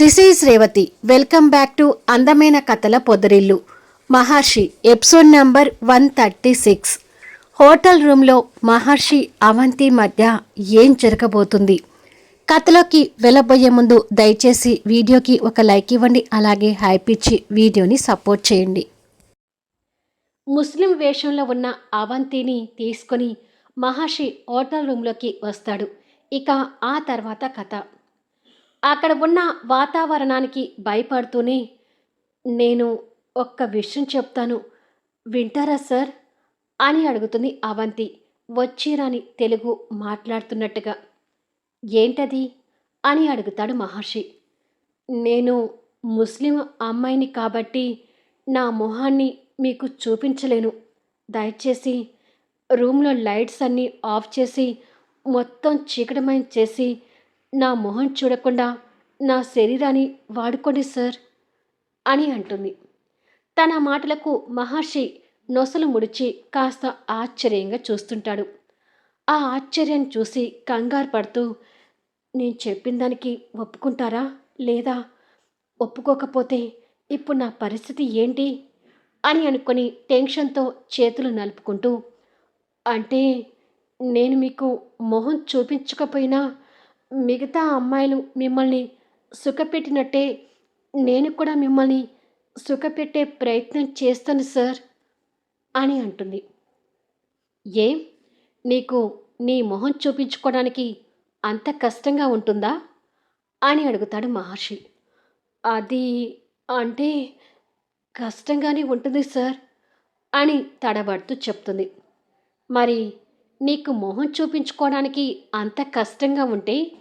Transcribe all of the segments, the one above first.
This is Revathi. Welcome back to అందమైన కథల పొదరిల్లు. Maharshi episode number one thirty six. Hotel రూమ్లో మహర్షి అవంతి మధ్య ఏం జరగబోతుంది? కథలోకి వెళ్ళబోయే ముందు దయచేసి వీడియోకి ఒక లైక్ ఇవ్వండి అలాగే హైప్ ఇచ్చి వీడియోని సపోర్ట్ చేయండి. ముస్లిం వేషంలో ఉన్న అవంతిని తీసుకొని మహర్షి హోటల్ రూమ్లోకి వస్తాడు. ఇక ఆ తర్వాత కథ. అక్కడ ఉన్న వాతావరణానికి భయపడుతూనే నేను ఒక్క విషయం చెప్తాను. వింటారా సార్? అని అడుగుతుంది అవంతి. వచ్చిరాని తెలుగు మాట్లాడుతున్నట్టుగా. ఏంటది? అని అడుగుతాడు మహర్షి. నేను ముస్లిం అమ్మాయిని కాబట్టి నా మొహాన్ని మీకు చూపించలేను. దయచేసి రూమ్లో లైట్స్ అన్నీ ఆఫ్ చేసి మొత్తం చీకటమయం చేసి నా మొహం చూడకుండా నా శరీరాన్ని వాడుకోండి సార్ అని అంటుంది. తన మాటలకు మహర్షి నొసలు ముడిచి కాస్త ఆశ్చర్యంగా చూస్తుంటాడు. ఆ ఆశ్చర్యాన్ని చూసి కంగారు పడుతూ నేను చెప్పిన దానికి ఒప్పుకుంటారా లేదా? ఒప్పుకోకపోతే ఇప్పుడు నా పరిస్థితి ఏంటి? అని అనుకొని టెన్షన్తో చేతులు నలుపుకుంటూ అంటే నేను మీకు మొహం చూపించకపోయినా మిగతా అమ్మాయిలు మిమ్మల్ని సుఖపెట్టినట్టే నేను కూడా మిమ్మల్ని సుఖపెట్టే ప్రయత్నం చేస్తాను సార్ అని అంటుంది. ఏం? నీకు నీ మొహం చూపించుకోవడానికి అంత కష్టంగా ఉంటుందా? అని అడుగుతాడు మహర్షి. అది అంటే కష్టంగానే ఉంటుంది సార్ అని తడబడుతూ చెప్తుంది. మరి నీకు మొహం చూపించుకోవడానికి అంత కష్టంగా ఉంటే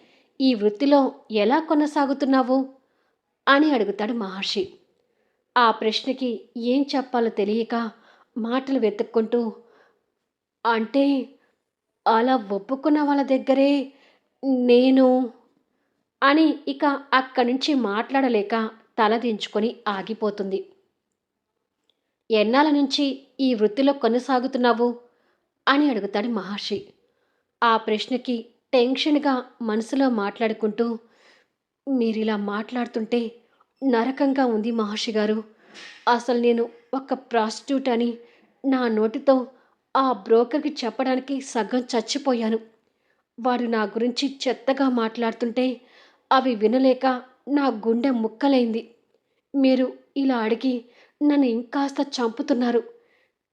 ఈ వృత్తిలో ఎలా కొనసాగుతున్నావు? అని అడుగుతాడు మహర్షి. ఆ ప్రశ్నకి ఏం చెప్పాలో తెలియక మాటలు వెతుక్కుంటూ అంటే అలా ఒప్పుకున్న వాళ్ళ దగ్గరే నేను అని ఇక అక్కడి నుంచి మాట్లాడలేక తలదించుకొని ఆగిపోతుంది. ఎన్నాళ్ళ నుంచి ఈ వృత్తిలో కొనసాగుతున్నావు? అని అడుగుతాడు మహర్షి. ఆ ప్రశ్నకి టెన్షన్గా మనసులో మాట్లాడుకుంటూ మీరు ఇలా మాట్లాడుతుంటే నరకంగా ఉంది మహర్షి గారు. అసలు నేను ఒక ప్రాస్టిట్యూట్ అని నా నోటితో ఆ బ్రోకర్కి చెప్పడానికి సగం చచ్చిపోయాను. వాడు నా గురించి చెత్తగా మాట్లాడుతుంటే అవి వినలేక నా గుండె ముక్కలైంది. మీరు ఇలా అడిగి నన్ను ఇంకాస్త చంపుతున్నారు.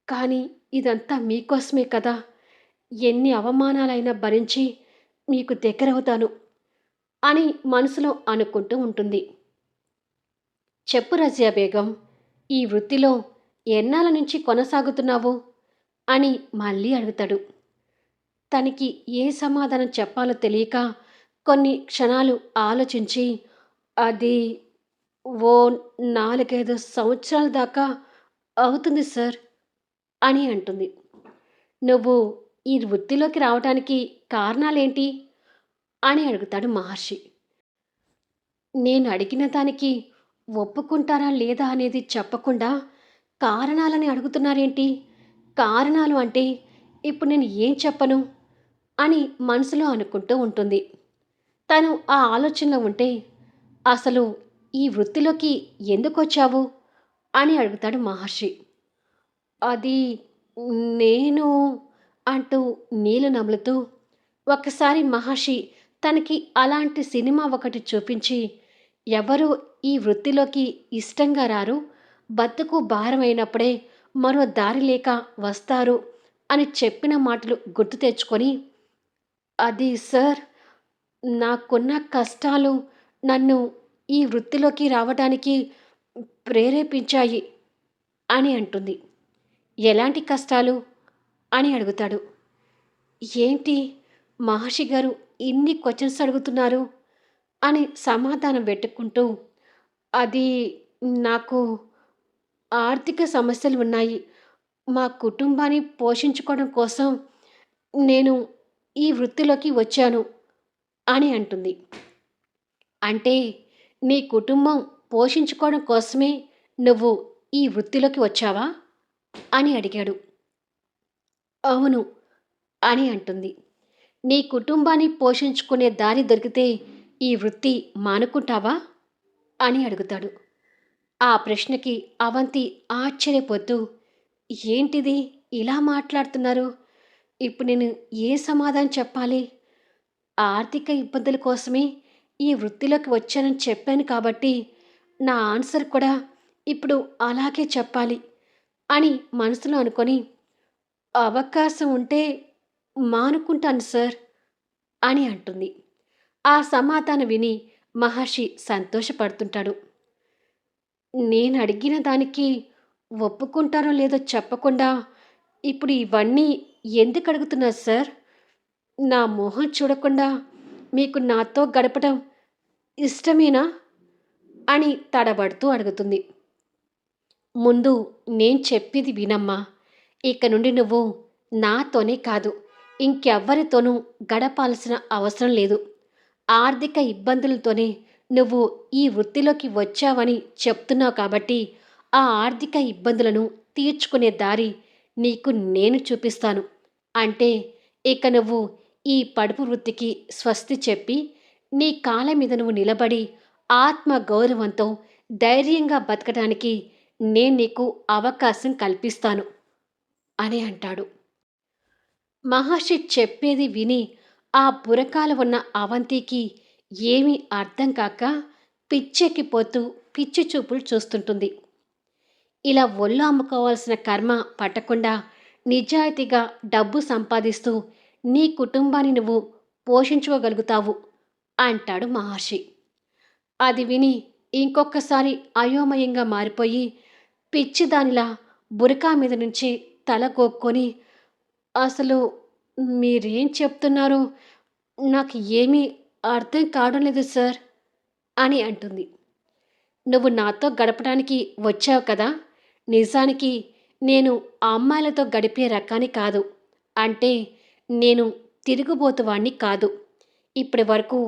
కానీ ఇదంతా మీకోసమే కదా. ఎన్ని అవమానాలైనా భరించి మీకు దగ్గరవుతాను అని మనసులో అనుకుంటూ ఉంటుంది. చెప్పు రజియా బేగం ఈ వృత్తిలో ఎన్నాల నుంచి కొనసాగుతున్నావు అని మళ్ళీ అడుగుతాడు. తనకి ఏ సమాధానం చెప్పాలో తెలియక కొన్ని క్షణాలు ఆలోచించి అది ఓ నాలుగైదు సంవత్సరాల దాకా అవుతుంది సార్. అని అంటుంది. నువ్వు ఈ వృత్తిలోకి రావడానికి కారణాలేంటి? అని అడుగుతాడు మహర్షి. నేను అడిగిన దానికి ఒప్పుకుంటారా లేదా అనేది చెప్పకుండా కారణాలని అడుగుతున్నారేంటి? కారణాలు అంటే ఇప్పుడు నేను ఏం చెప్పను? అని మనసులో అనుకుంటూ ఉంటుంది. తను ఆ ఆలోచనలో ఉంటే అసలు ఈ వృత్తిలోకి ఎందుకు వచ్చావు? అని అడుగుతాడు మహర్షి. అది నేను అంటూ నీళ్ళు నములుతూ ఒకసారి మహర్షి తనకి అలాంటి సినిమా ఒకటి చూపించి ఎవరు ఈ వృత్తిలోకి ఇష్టంగా రారు బతుకు భారమైనప్పుడే మరో దారి లేక వస్తారు అని చెప్పిన మాటలు గుర్తు తెచ్చుకొని అది సార్ నాకున్న కష్టాలు నన్ను ఈ వృత్తిలోకి రావడానికి ప్రేరేపించాయి అని అంటుంది. ఎలాంటి కష్టాలు? అని అడుగుతాడు. ఏంటి? మహర్షి గారు ఇన్ని క్వశ్చన్స్ అడుగుతున్నారు? అని సమాధానం పెట్టుకుంటూ అది నాకు ఆర్థిక సమస్యలు ఉన్నాయి. మా కుటుంబాన్ని పోషించుకోవడం కోసం నేను ఈ వృత్తిలోకి వచ్చాను అని అంటుంది. అంటే నీ కుటుంబం పోషించుకోవడం కోసమే నువ్వు ఈ వృత్తిలోకి వచ్చావా? అని అడిగాడు. అవును అని అంటుంది. నీ కుటుంబాన్ని పోషించుకునే దారి దొరికితే ఈ వృత్తి మానుకుంటావా? అని అడుగుతాడు. ఆ ప్రశ్నకి అవంతి ఆశ్చర్యపోతూ ఏంటిది? ఇలా మాట్లాడుతున్నారు? ఇప్పుడు నేను ఏ సమాధానం చెప్పాలి? ఆర్థిక ఇబ్బందుల కోసమే ఈ వృత్తిలోకి వచ్చానని చెప్పాను కాబట్టి నా ఆన్సర్ కూడా ఇప్పుడు అలాగే చెప్పాలి. అని మనసులో అనుకొని అవకాశం ఉంటే మానుకుంటాను సార్ అని అంటుంది. ఆ సమాధానం విని మహర్షి సంతోషపడుతుంటాడు. నేను అడిగిన దానికి ఒప్పుకుంటారో లేదో చెప్పకుండా ఇప్పుడు ఇవన్నీ ఎందుకు అడుగుతున్నారు సార్? నా మొహం చూడకుండా మీకు నాతో గడపడం ఇష్టమేనా? అని తడబడుతూ అడుగుతుంది. ముందు నేను చెప్పేది వినమ్మా. ఇక నుండి నువ్వు నాతోనే కాదు ఇంకెవ్వరితోనూ గడపాల్సిన అవసరం లేదు. ఆర్థిక ఇబ్బందులతోనే నువ్వు ఈ వృత్తిలోకి వచ్చావని చెప్తున్నావు కాబట్టి ఆ ఆర్థిక ఇబ్బందులను తీర్చుకునే దారి నీకు నేను చూపిస్తాను. అంటే ఇక నువ్వు ఈ పడుపు వృత్తికి స్వస్తి చెప్పి నీ కాళ్ళ మీద నువ్వు నిలబడి ఆత్మ గౌరవంతో ధైర్యంగా బతకడానికి నేను నీకు అవకాశం కల్పిస్తాను అని అంటాడు. మహర్షి చెప్పేది విని ఆ బురకాల ఉన్న అవంతికి ఏమీ అర్థం కాక పిచ్చెక్కిపోతూ పిచ్చి చూపులు చూస్తుంటుంది. ఇలా ఒళ్ళు అమ్ముకోవాల్సిన కర్మ పట్టకుండా నిజాయితీగా డబ్బు సంపాదిస్తూ నీ కుటుంబాన్ని నువ్వు పోషించుకోగలుగుతావు అంటాడు మహర్షి. అది విని ఇంకొకసారి అయోమయంగా మారిపోయి పిచ్చిదానిలా బురకా మీద నుంచి తల గోక్కొని అసలు మీరేం చెప్తున్నారు? నాకు ఏమీ అర్థం కావడం లేదు సార్ అని అంటుంది. నువ్వు నాతో గడపడానికి వచ్చావు కదా? నిజానికి నేను అమ్మాయిలతో గడిపే రకాన్ని కాదు. అంటే నేను తిరుగుబోతువాణ్ణి కాదు. ఇప్పటి వరకు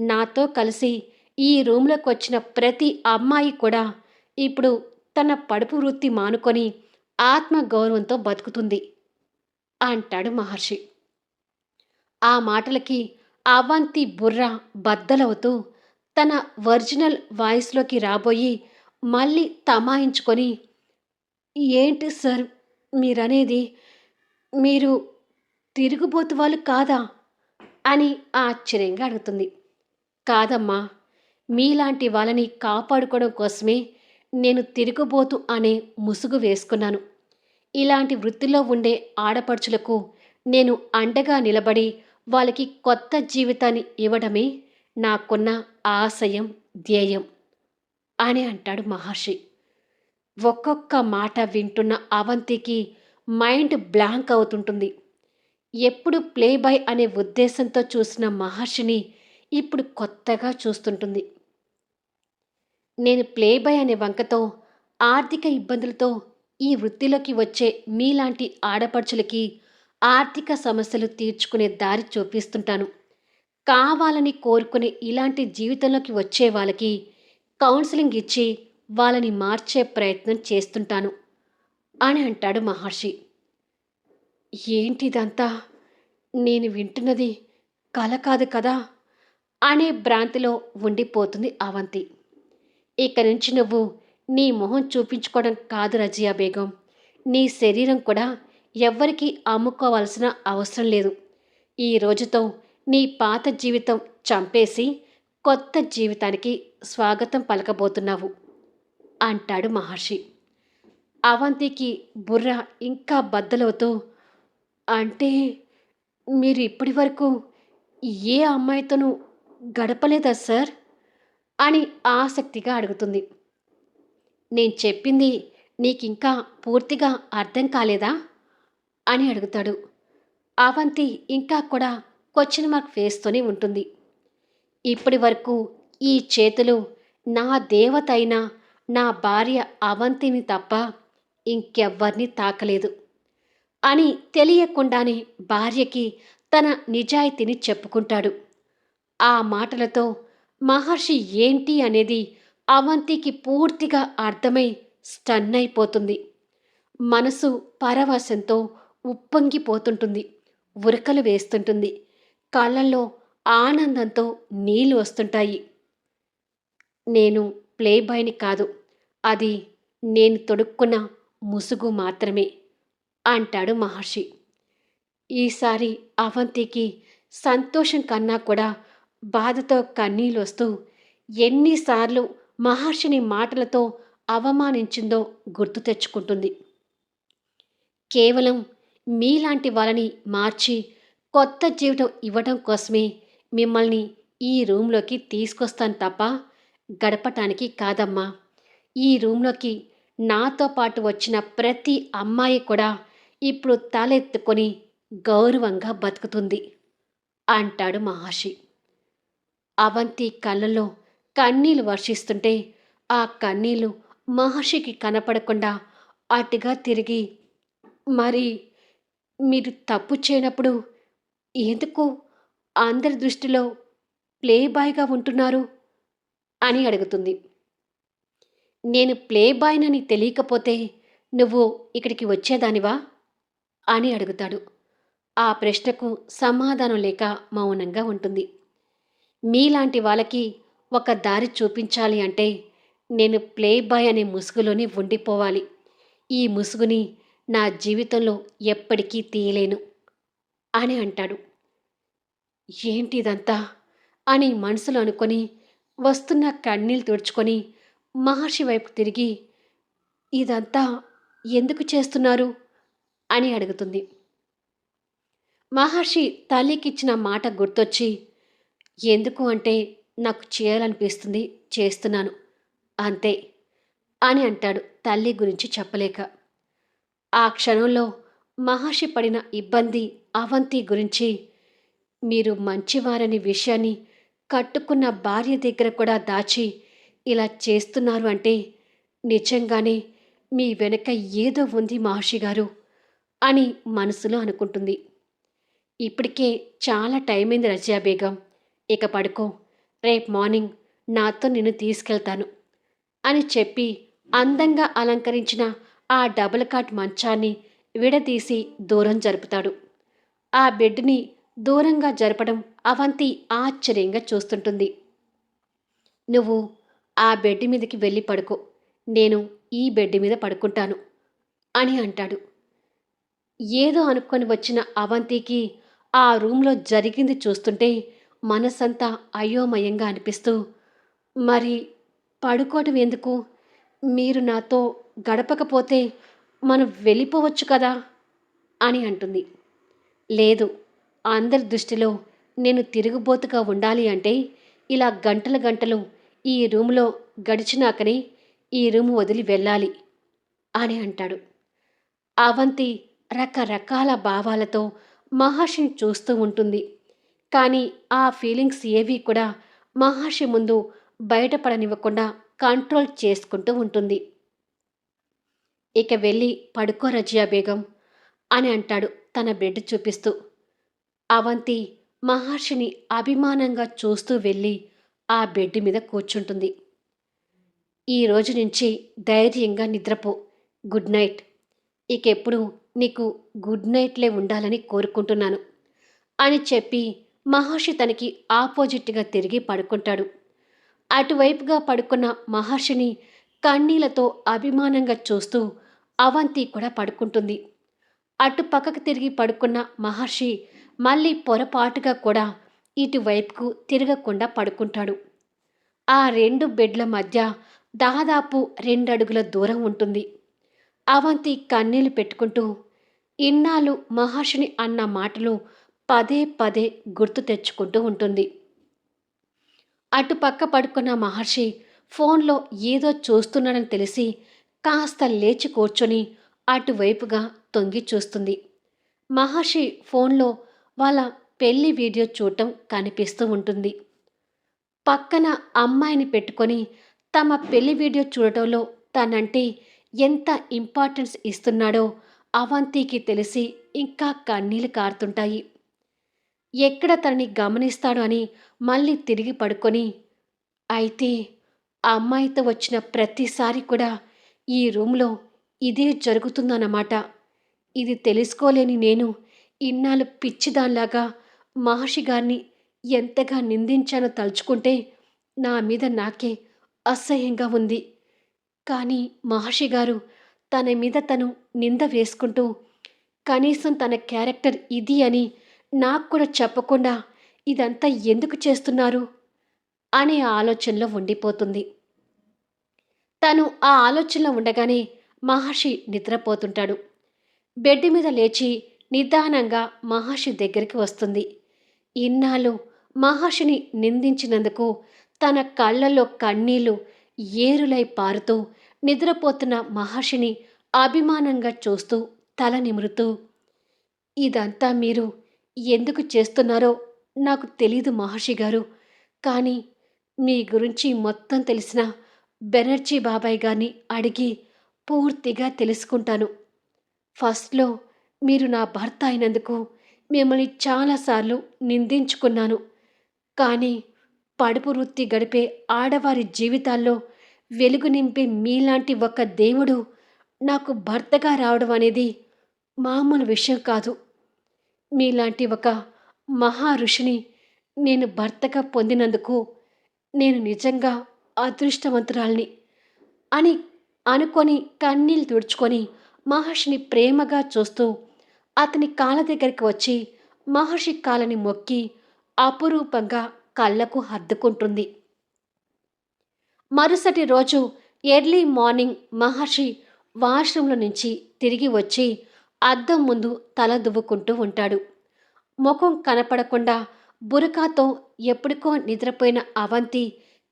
నాతో కలిసి ఈ రూమ్లోకి వచ్చిన ప్రతి అమ్మాయి కూడా ఇప్పుడు తన పడుపు వృత్తి మానుకొని ఆత్మ గౌరవంతో బతుకుతుంది అంటాడు మహర్షి. ఆ మాటలకి అవంతి బుర్ర బద్దలవుతూ తన ఒరిజినల్ వాయిస్లోకి రాబోయి మళ్ళీ తమాయించుకొని ఏంటి సార్ మీరనేది? మీరు తిరుగుబోతు వాళ్ళు కాదా? అని ఆశ్చర్యంగా అడుగుతుంది. కాదమ్మా మీలాంటి వాళ్ళని కాపాడుకోవడం కోసమే నేను తిరుగుబోతు అనే ముసుగు వేసుకున్నాను. ఇలాంటి వృత్తిలో ఉండే ఆడపడుచులకు నేను అండగా నిలబడి వాళ్ళకి కొత్త జీవితాన్ని ఇవ్వడమే నాకున్న ఆశయం ధ్యేయం అని అంటాడు మహర్షి. ఒక్కొక్క మాట వింటున్న అవంతికి మైండ్ బ్లాంక్ అవుతుంటుంది. ఎప్పుడు ప్లే బై అనే ఉద్దేశంతో చూసిన మహర్షిని ఇప్పుడు కొత్తగా చూస్తుంటుంది. నేను ప్లే బాయ్ అనే వంకతో ఆర్థిక ఇబ్బందులతో ఈ వృత్తిలోకి వచ్చే మీలాంటి ఆడపడుచులకి ఆర్థిక సమస్యలు తీర్చుకునే దారి చూపిస్తుంటాను. కావాలని కోరుకునే ఇలాంటి జీవితంలోకి వచ్చే వాళ్ళకి కౌన్సిలింగ్ ఇచ్చి వాళ్ళని మార్చే ప్రయత్నం చేస్తుంటాను అని అంటాడు మహర్షి. ఏంటిదంతా? నేను వింటున్నది కల కాదు కదా? అనే భ్రాంతిలో ఉండిపోతుంది అవంతి. ఇక నుంచి నువ్వు నీ మొహం చూపించుకోవడం కాదు రజియా బేగం. నీ శరీరం కూడా ఎవ్వరికీ అమ్ముకోవాల్సిన అవసరం లేదు. ఈ రోజుతో నీ పాత జీవితం చంపేసి కొత్త జీవితానికి స్వాగతం పలకబోతున్నావు అంటాడు మహర్షి. అవంతికి బుర్ర ఇంకా బద్దలవుతూ అంటే మీరు ఇప్పటి వరకు ఏ అమ్మాయితోనూ గడపలేదా సార్? అని ఆసక్తిగా అడుగుతుంది. నేను చెప్పింది నీకింకా పూర్తిగా అర్థం కాలేదా? అని అడుగుతాడు. అవంతి ఇంకా కూడా క్వశ్చన్ మార్క్ వేస్తూనే ఉంటుంది. ఇప్పటి వరకు ఈ చేతులు నా దేవత అయిన నా భార్య అవంతిని తప్ప ఇంకెవ్వరిని తాకలేదు అని తెలియకుండానే భార్యకి తన నిజాయితీని చెప్పుకుంటాడు. ఆ మాటలతో మహర్షి ఏంటి అనేది అవంతికి పూర్తిగా అర్థమై స్టన్ అయిపోతుంది మనసు పరవశంతో ఉప్పొంగిపోతుంటుంది ఉరకలు వేస్తుంటుంది. కళ్ళల్లో ఆనందంతో నీళ్ళు వస్తుంటాయి. నేను ప్లే బాయ్ని కాదు అది నేను తొడుక్కున్న ముసుగు మాత్రమే అంటాడు మహర్షి. ఈసారి అవంతికి సంతోషం కన్నా కూడా బాధతో కన్నీళ్ళు వస్తూ ఎన్నిసార్లు మహర్షిని మాటలతో అవమానించిందో గుర్తు తెచ్చుకుంటుంది. కేవలం మీలాంటి వాళ్ళని మార్చి కొత్త జీవితం ఇవ్వడం కోసమే మిమ్మల్ని ఈ రూమ్లోకి తీసుకొస్తాను తప్ప గడపటానికి కాదమ్మా. ఈ రూమ్లోకి నాతో పాటు వచ్చిన ప్రతి అమ్మాయి కూడా ఇప్పుడు తలెత్తుకొని గౌరవంగా బతుకుతుంది అంటాడు మహర్షి. అవంతి కళ్ళలో కన్నీళ్ళు వర్షిస్తుంటే ఆ కన్నీళ్ళు మహర్షికి కనపడకుండా అటుగా తిరిగి మరి మీరు తప్పు చేయనప్పుడు ఎందుకు అందరి దృష్టిలో ప్లే బాయ్గా ఉంటున్నారు? అని అడుగుతుంది. నేను ప్లే బాయ్నని తెలియకపోతే నువ్వు ఇక్కడికి వచ్చేదానివా? అని అడుగుతాడు. ఆ ప్రశ్నకు సమాధానం లేక మౌనంగా ఉంటుంది. మీలాంటి వాళ్ళకి ఒక దారి చూపించాలి అంటే నేను ప్లే బాయ్ అనే ముసుగులోనే ఉండిపోవాలి. ఈ ముసుగుని నా జీవితంలో ఎప్పటికీ తీయలేను అని అంటాడు. ఏంటిదంతా? అని మనసులో అనుకొని వస్తున్న కన్నీళ్ళు తుడుచుకొని మహర్షి వైపు తిరిగి ఇదంతా ఎందుకు చేస్తున్నారు? అని అడుగుతుంది. మహర్షి తల్లికిచ్చిన మాట గుర్తొచ్చి ఎందుకు అంటే నాకు చేయాలనిపిస్తుంది చేస్తున్నాను. అంతే అని అంటాడు తల్లి గురించి చెప్పలేక. ఆ క్షణంలో మహర్షి పడిన ఇబ్బంది అవంతి గురించి మీరు మంచివారని విషయాన్ని కట్టుకున్న భార్య దగ్గర కూడా దాచి ఇలా చేస్తున్నారు అంటే నిజంగానే మీ వెనక ఏదో ఉంది మహర్షి గారు అని మనసులో అనుకుంటుంది. ఇప్పటికే చాలా టైం అయింది రజియా బేగం ఇక పడుకో. రేపు మార్నింగ్ నాతో నిన్ను తీసుకెళ్తాను అని చెప్పి అందంగా అలంకరించిన ఆ డబుల్ కాట్ మంచాన్ని విడదీసి దూరం జరుపుతాడు. ఆ బెడ్ని దూరంగా జరపడం అవంతి ఆశ్చర్యంగా చూస్తుంటుంది. నువ్వు ఆ బెడ్ మీదకి వెళ్ళి పడుకో. నేను ఈ బెడ్ మీద పడుకుంటాను అని అంటాడు. ఏదో అనుకొని వచ్చిన అవంతికి ఆ రూమ్లో జరిగింది చూస్తుంటే మనసంతా అయోమయంగా అనిపిస్తూ మరి పడుకోవటం ఎందుకు? మీరు నాతో గడపకపోతే మనం వెళ్ళిపోవచ్చు కదా అని అంటుంది. లేదు అందరి దృష్టిలో నేను తిరుగుబోతుగా ఉండాలి అంటే ఇలా గంటల గంటలు ఈ రూమ్లో గడిచినాకనే ఈ రూమ్ వదిలి వెళ్ళాలి అని అంటాడు. అవంతి రకరకాల భావాలతో మహర్షిని చూస్తూ ఉంటుంది. కానీ ఆ ఫీలింగ్స్ ఏవీ కూడా మహర్షి ముందు బయటపడనివ్వకుండా కంట్రోల్ చేసుకుంటూ ఉంటుంది. ఇక వెళ్ళి పడుకో రజియా బేగం అని అంటాడు తన బెడ్ చూపిస్తూ. అవంతి మహర్షిని అభిమానంగా చూస్తూ వెళ్ళి ఆ బెడ్ మీద కూర్చుంటుంది. ఈ రోజు నుంచి ధైర్యంగా నిద్రపో. Good night. ఇకెప్పుడు నీకు గుడ్ నైట్లే ఉండాలని కోరుకుంటున్నాను అని చెప్పి మహర్షి తనకి ఆపోజిట్గా తిరిగి పడుకుంటాడు. అటువైపుగా పడుకున్న మహర్షిని కన్నీలతో అభిమానంగా చూస్తూ అవంతి కూడా పడుకుంటుంది. అటు పక్కకు తిరిగి పడుకున్న మహర్షి మళ్ళీ పొరపాటుగా కూడా ఇటువైపుకు తిరగకుండా పడుకుంటాడు. ఆ రెండు బెడ్ల మధ్య దాదాపు రెండడుగుల దూరం ఉంటుంది. అవంతి కన్నీళ్ళు పెట్టుకుంటూ ఇన్నాళ్ళు మహర్షిని అన్న మాటలు పదే పదే గుర్తు తెచ్చుకుంటూ ఉంటుంది. అటు పక్క పడుకున్న మహర్షి ఫోన్లో ఏదో చూస్తున్నాడని తెలిసి కాస్త లేచి కూర్చొని అటువైపుగా తొంగి చూస్తుంది. మహర్షి ఫోన్లో వాళ్ళ పెళ్ళి వీడియో చూడటం కనిపిస్తూ ఉంటుంది. పక్కన అమ్మాయిని పెట్టుకొని తమ పెళ్ళి వీడియో చూడటంలో తనంటే ఎంత ఇంపార్టెన్స్ ఇస్తున్నాడో అవంతికి తెలిసి ఇంకా కన్నీళ్ళు కారుతుంటాయి. ఎక్కడ తనని గమనిస్తాడు అని మళ్ళీ తిరిగి పడుకొని అయితే ఆ అమ్మాయితో వచ్చిన ప్రతిసారి కూడా ఈ రూమ్లో ఇదే జరుగుతుందన్నమాట. ఇది తెలుసుకోలేని నేను ఇన్నాళ్ళు పిచ్చిదానిలాగా మహర్షి గారిని ఎంతగా నిందించానో తలుచుకుంటే నా మీద నాకే అసహ్యంగా ఉంది. కానీ మహర్షి గారు తన మీద తను నింద వేసుకుంటూ కనీసం తన క్యారెక్టర్ ఇది అని నాకు కూడా చెప్పకుండా ఇదంతా ఎందుకు చేస్తున్నారు? అనే ఆలోచనలో ఉండిపోతుంది. తను ఆ ఆలోచనలో ఉండగానే మహర్షి నిద్రపోతుంటాడు. బెడ్ మీద లేచి నిదానంగా మహర్షి దగ్గరికి వస్తుంది. ఇన్నాళ్ళు మహర్షిని నిందించినందుకు తన కళ్ళల్లో కన్నీళ్ళు ఏరులై పారుతూ నిద్రపోతున్న మహర్షిని అభిమానంగా చూస్తూ తల నిమురుతూ ఇదంతా మీరు ఎందుకు చేస్తున్నారో నాకు తెలీదు మహర్షి గారు. కానీ మీ గురించి మొత్తం తెలిసిన బెనర్జీ బాబాయ్ గారిని అడిగి పూర్తిగా తెలుసుకుంటాను. ఫస్ట్లో మీరు నా భర్త అయినందుకు మిమ్మల్ని చాలాసార్లు నిందించుకున్నాను. కానీ పడుపు వృత్తి గడిపే ఆడవారి జీవితాల్లో వెలుగు నింపే మీలాంటి ఒక దేవుడు నాకు భర్తగా రావడం అనేది మామూలు విషయం కాదు. మీలాంటి ఒక మహా ఋషిని నేను భర్తగా పొందినందుకు నేను నిజంగా అదృష్టవంతురాల్ని అని అనుకొని కన్నీళ్ళు తుడుచుకొని మహర్షిని ప్రేమగా చూస్తూ అతని కాళ్ళ దగ్గరికి వచ్చి మహర్షి కాలని మొక్కి అపురూపంగా కళ్ళకు హద్దుకుంటుంది. మరుసటి రోజు ఎర్లీ మార్నింగ్ మహర్షి వాష్రూమ్లో నుంచి తిరిగి వచ్చి అద్దం ముందు తల దువ్వుకుంటూ ఉంటాడు. ముఖం కనపడకుండా బురకాతో ఎప్పటికో నిద్రపోయిన అవంతి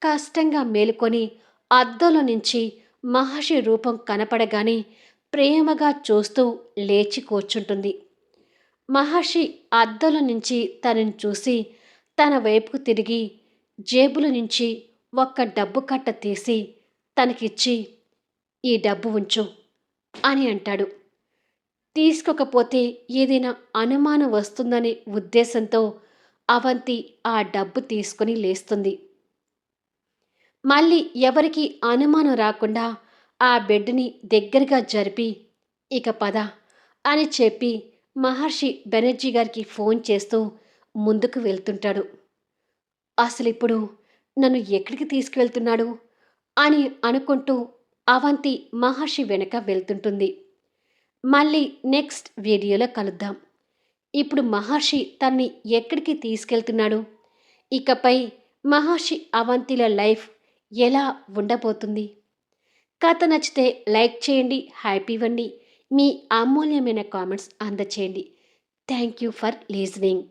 కష్టంగా మేలుకొని అద్దంలో నుంచి మహర్షి రూపం కనపడగానే ప్రేమగా చూస్తూ లేచి కూర్చుంటుంది. మహర్షి అద్దంలో నుంచి తనని చూసి తన వైపుకు తిరిగి జేబుల నుంచి ఒక్క డబ్బు కట్ట తీసి తనకిచ్చి ఈ డబ్బు ఉంచు అని అంటాడు. తీసుకోకపోతే ఏదైనా అనుమానం వస్తుందనే ఉద్దేశంతో అవంతి ఆ డబ్బు తీసుకుని లేస్తుంది. మళ్ళీ ఎవరికి అనుమానం రాకుండా ఆ బెడ్ని దగ్గరగా జరిపి ఇక పద అని చెప్పి మహర్షి బెనర్జీ గారికి ఫోన్ చేస్తూ ముందుకు వెళ్తుంటాడు. అసలు ఇప్పుడు నన్ను ఎక్కడికి తీసుకువెళ్తున్నాడు? అని అనుకుంటూ అవంతి మహర్షి వెనక వెళ్తుంటుంది. మళ్ళీ నెక్స్ట్ వీడియోలో కలుద్దాం. ఇప్పుడు మహర్షి తన్ని ఎక్కడికి తీసుకెళ్తున్నాడు? ఇకపై మహర్షి అవంతిల లైఫ్ ఎలా ఉండబోతుంది? కథ నచ్చితే లైక్ చేయండి హ్యాపీ ఇవ్వండి. మీ అమూల్యమైన comments అందచేయండి. Thank you for listening.